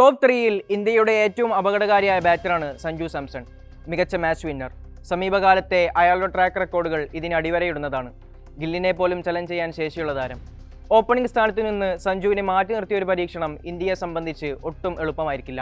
Top ത്രീയിൽ ഇന്ത്യയുടെ ഏറ്റവും അപകടകാരിയായ ബാറ്ററാണ് സഞ്ജു സാംസൺ മികച്ച മാച്ച് വിന്നർ സമീപകാലത്തെ അയാളുടെ ട്രാക്ക് റെക്കോർഡുകൾ ഇതിന് അടിവരയിടുന്നതാണ്. ഗില്ലിനെ പോലും ചലഞ്ച് ചെയ്യാൻ ശേഷിയുള്ള താരം. ഓപ്പണിംഗ് സ്ഥാനത്ത് നിന്ന് സഞ്ജുവിനെ മാറ്റി നിർത്തിയ ഒരു പരീക്ഷണം ഇന്ത്യയെ സംബന്ധിച്ച് ഒട്ടും എളുപ്പമായിരിക്കില്ല.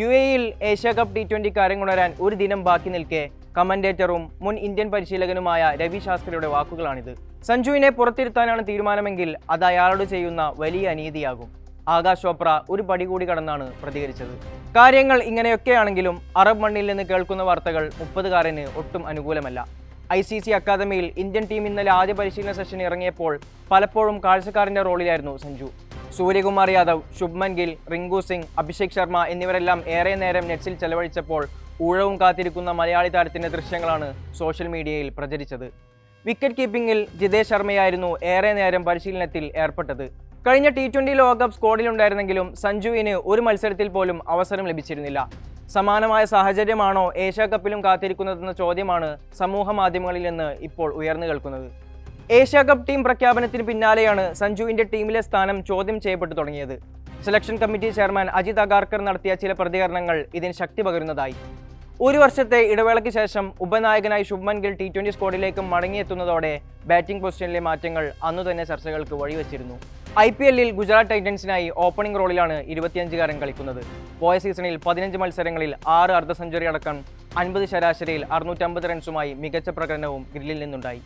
യു എയിൽ ഏഷ്യ കപ്പ് ടി കാര്യം കൊണ്ടുവരാൻ ഒരു ദിനം ബാക്കി നിൽക്കെ കമന്റേറ്ററും മുൻ ഇന്ത്യൻ പരിശീലകനുമായ രവി ശാസ്ത്രിയുടെ വാക്കുകളാണിത്. സഞ്ജുവിനെ പുറത്തിരുത്താനാണ് തീരുമാനമെങ്കിൽ അത് അയാളോട് ചെയ്യുന്ന വലിയ അനീതിയാകും. ആകാശ് ചോപ്ര ഒരു പടി കൂടി കടന്നാണ് പ്രതികരിച്ചത്. കാര്യങ്ങൾ ഇങ്ങനെയൊക്കെയാണെങ്കിലും അറബ് മണ്ണിൽ നിന്ന് കേൾക്കുന്ന വാർത്തകൾ മുപ്പതുകാരന് ഒട്ടും അനുകൂലമല്ല. ഐ സി സി അക്കാദമിയിൽ ഇന്ത്യൻ ടീം ഇന്നലെ ആദ്യ പരിശീലന സെഷൻ ഇറങ്ങിയപ്പോൾ പലപ്പോഴും കാഴ്ചക്കാരന്റെ റോളിലായിരുന്നു സഞ്ജു. സൂര്യകുമാർ യാദവ് ശുഭ്മൻ ഗിൽ റിങ്കു സിംഗ് അഭിഷേക് ശർമ്മ എന്നിവരെല്ലാം ഏറെ നേരം നെറ്റ്സിൽ ചെലവഴിച്ചപ്പോൾ ഊഴവും കാത്തിരിക്കുന്ന മലയാളി താരത്തിന്റെ ദൃശ്യങ്ങളാണ് സോഷ്യൽ മീഡിയയിൽ പ്രചരിച്ചത്. വിക്കറ്റ് കീപ്പിംഗിൽ ജിതേഷ് ശർമ്മയായിരുന്നു ഏറെ നേരം പരിശീലനത്തിൽ ഏർപ്പെട്ടത്. കഴിഞ്ഞ ടി ട്വന്റി ലോകകപ്പ് സ്ക്വാഡിലുണ്ടായിരുന്നെങ്കിലും സഞ്ജുവിന് ഒരു മത്സരത്തിൽ പോലും അവസരം ലഭിച്ചിരുന്നില്ല. സമാനമായ സാഹചര്യമാണോ ഏഷ്യ കപ്പിലും കാത്തിരിക്കുന്നതെന്ന ചോദ്യമാണ് സമൂഹ മാധ്യമങ്ങളിൽ നിന്ന് ഇപ്പോൾ ഉയർന്നു കേൾക്കുന്നത്. ഏഷ്യ കപ്പ് ടീം പ്രഖ്യാപനത്തിന് പിന്നാലെയാണ് സഞ്ജുവിന്റെ ടീമിലെ സ്ഥാനം ചോദ്യം ചെയ്യപ്പെട്ടു തുടങ്ങിയത്. Selection committee chairman Ajit Agarkar നടത്തിയ ചില പ്രതികരണങ്ങൾ ഇതിന് ശക്തി പകരുന്നതായി. ഒരു വർഷത്തെ ഇടവേളയ്ക്ക് ശേഷം ഉപനായകനായി ശുഭ്മൻ ഗിൽ ടി ട്വന്റി സ്ക്വാഡിലേക്ക് മടങ്ങിയെത്തുന്നതോടെ ബാറ്റിംഗ് പൊസിഷനിലെ മാറ്റങ്ങൾ അന്നു തന്നെ ചർച്ചകൾക്ക് വഴിവെച്ചിരുന്നു. ഐ പി എല്ലിൽ ഗുജറാത്ത് ടൈറ്റൻസിനായി ഓപ്പണിംഗ് റോളിലാണ് ഇരുപത്തിയഞ്ചുകാരൻ കളിക്കുന്നത്. പോയ സീസണിൽ പതിനഞ്ച് മത്സരങ്ങളിൽ ആറ് അർദ്ധ സെഞ്ചുറി അടക്കം അൻപത് ശരാശരിയിൽ അറുന്നൂറ്റമ്പത് റൺസുമായി മികച്ച പ്രകടനവും ഗ്രില്ലിൽ നിന്നുണ്ടായി.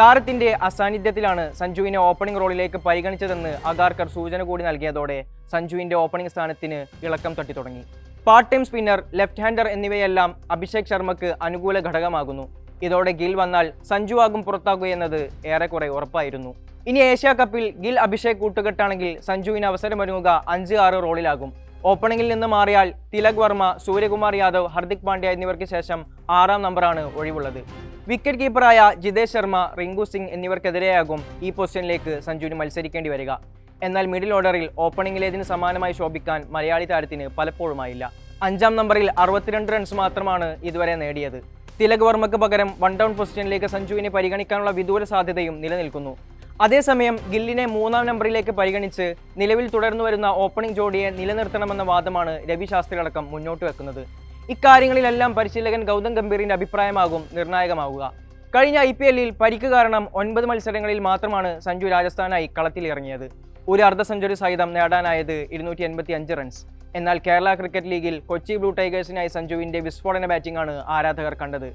താരത്തിന്റെ അസാന്നിധ്യത്തിലാണ് സഞ്ജുവിനെ ഓപ്പണിംഗ് റോളിലേക്ക് പരിഗണിച്ചതെന്ന് അഗാർക്കർ സൂചന കൂടി നൽകിയതോടെ സഞ്ജുവിന്റെ ഓപ്പണിംഗ് സ്ഥാനത്തിന് ഇളക്കം തട്ടി തുടങ്ങി part time spinner left hander എന്നിവയെല്ലാം അഭിഷേക് ശർമ്മക്ക് അനുകൂല ഘടകമാകുന്നു. ഇതോടെ ഗിൽ വന്നാൽ സഞ്ജു ആകും പുറത്താകുക എന്നത് ഏറെക്കുറെ ഉറപ്പായിരുന്നു. ഇനി ഏഷ്യ കപ്പിൽ ഗിൽ അഭിഷേക് കൂട്ടുകെട്ടാണെങ്കിൽ സഞ്ജുവിന് അവസരമൊരുങ്ങുക അഞ്ച് ആറ് റോളിലാകും. ഓപ്പണിംഗിൽ നിന്ന് മാറിയാൽ തിലക് വർമ്മ സൂര്യകുമാർ യാദവ് ഹർദിക് പാണ്ഡ്യ എന്നിവർക്ക് ശേഷം ആറാം നമ്പറാണ് ഒഴിവുള്ളത്. വിക്കറ്റ് കീപ്പറായ ജിതേഷ് ശർമ്മ റിങ്കു സിംഗ് എന്നിവർക്കെതിരെയാകും ഈ പൊസിഷനിലേക്ക് സഞ്ജുവിന് മത്സരിക്കേണ്ടി വരിക. എന്നാൽ മിഡിൽ ഓർഡറിൽ ഓപ്പണിംഗിലേതിന് സമാനമായി ശോഭിക്കാൻ മലയാളി താരത്തിന് പലപ്പോഴുമായില്ല. അഞ്ചാം നമ്പറിൽ അറുപത്തിരണ്ട് റൺസ് മാത്രമാണ് ഇതുവരെ നേടിയത്. തിലക് വർമ്മക്ക് പകരം വൺ ഡൗൺ പൊസിഷനിലേക്ക് സഞ്ജുവിനെ പരിഗണിക്കാനുള്ള വിദൂര സാധ്യതയും നിലനിൽക്കുന്നു. അതേസമയം ഗില്ലിനെ മൂന്നാം നമ്പറിലേക്ക് പരിഗണിച്ച് നിലവിൽ തുടർന്നു വരുന്ന ഓപ്പണിംഗ് ജോഡിയെ നിലനിർത്തണമെന്ന വാദമാണ് രവി ശാസ്ത്രി അടക്കം മുന്നോട്ട് വെക്കുന്നത്. ഇക്കാര്യങ്ങളിലെല്ലാം പരിശീലകൻ ഗൗതം ഗംഭീറിന്റെ അഭിപ്രായമാകും നിർണായകമാവുക. കഴിഞ്ഞ ഐ പി എല്ലിൽ പരിക്ക് കാരണം ഒൻപത് മത്സരങ്ങളിൽ മാത്രമാണ് സഞ്ജു രാജസ്ഥാനായി കളത്തിലിറങ്ങിയത്. ഒരു അർദ്ധ സെഞ്ചുറി സഹിതം നേടാനായത് ഇരുന്നൂറ്റി എൺപത്തി അഞ്ച് റൺസ്. എന്നാൽ കേരള ക്രിക്കറ്റ് ലീഗിൽ കൊച്ചി ബ്ലൂ ടൈഗേഴ്സിനായി സഞ്ജുവിന്റെ വിസ്ഫോടന ബാറ്റിംഗ് ആണ് ആരാധകർ കണ്ടത്.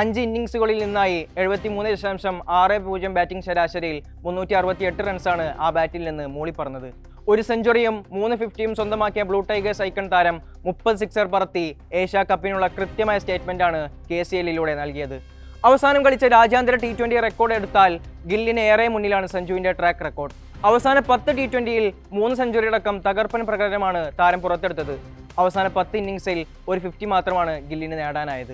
അഞ്ച് ഇന്നിംഗ്സുകളിൽ നിന്നായി എഴുപത്തിമൂന്ന് ദശാംശം ആറ് പൂജ്യം ബാറ്റിംഗ് ശരാശരിയിൽ മുന്നൂറ്റി അറുപത്തി എട്ട് റൺസാണ് ആ ബാറ്റിൽ നിന്ന് മൂളിപ്പറന്നത്. ഒരു സെഞ്ചുറിയും മൂന്ന് ഫിഫ്റ്റിയും സ്വന്തമാക്കിയ ബ്ലൂ ടൈഗേഴ്സ് ഐക്കൺ താരം മുപ്പത് സിക്സർ പറത്തി ഏഷ്യ കപ്പിനുള്ള കൃത്യമായ സ്റ്റേറ്റ്മെന്റാണ് കെ സി എല്ലിലൂടെ നൽകിയത്. അവസാനം കളിച്ച രാജ്യാന്തര ടി റെക്കോർഡ് എടുത്താൽ ഗില്ലിന് ഏറെ മുന്നിലാണ് സഞ്ജുവിന്റെ ട്രാക്ക് റെക്കോർഡ് അവസാന പത്ത് ടി ട്വന്റിയിൽ മൂന്ന് സെഞ്ചുറി അടക്കം തകർപ്പൻ പ്രകടനമാണ് താരം പുറത്തെടുത്തത്. അവസാന പത്ത് ഇന്നിങ്സിൽ ഒരു ഫിഫ്റ്റി മാത്രമാണ് ഗില്ലിന് നേടാനായത്.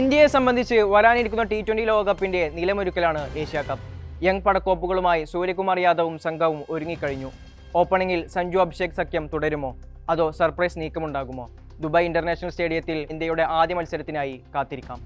ഇന്ത്യയെ സംബന്ധിച്ച് വരാനിരിക്കുന്ന ടി ട്വന്റി ലോകകപ്പിന്റെ നിലമൊരുക്കലാണ് ഏഷ്യ കപ്പ് യങ് പടക്കോപ്പുകളുമായി സൂര്യകുമാർ യാദവും സംഘവും ഒരുങ്ങിക്കഴിഞ്ഞു. ഓപ്പണിംഗിൽ സഞ്ജു അഭിഷേക് സഖ്യം തുടരുമോ? അതോ സർപ്രൈസ് നീക്കമുണ്ടാകുമോ? ദുബായ് ഇന്റർനാഷണൽ സ്റ്റേഡിയത്തിൽ ഇന്ത്യയുടെ ആദ്യ മത്സരത്തിനായി കാത്തിരിക്കാം.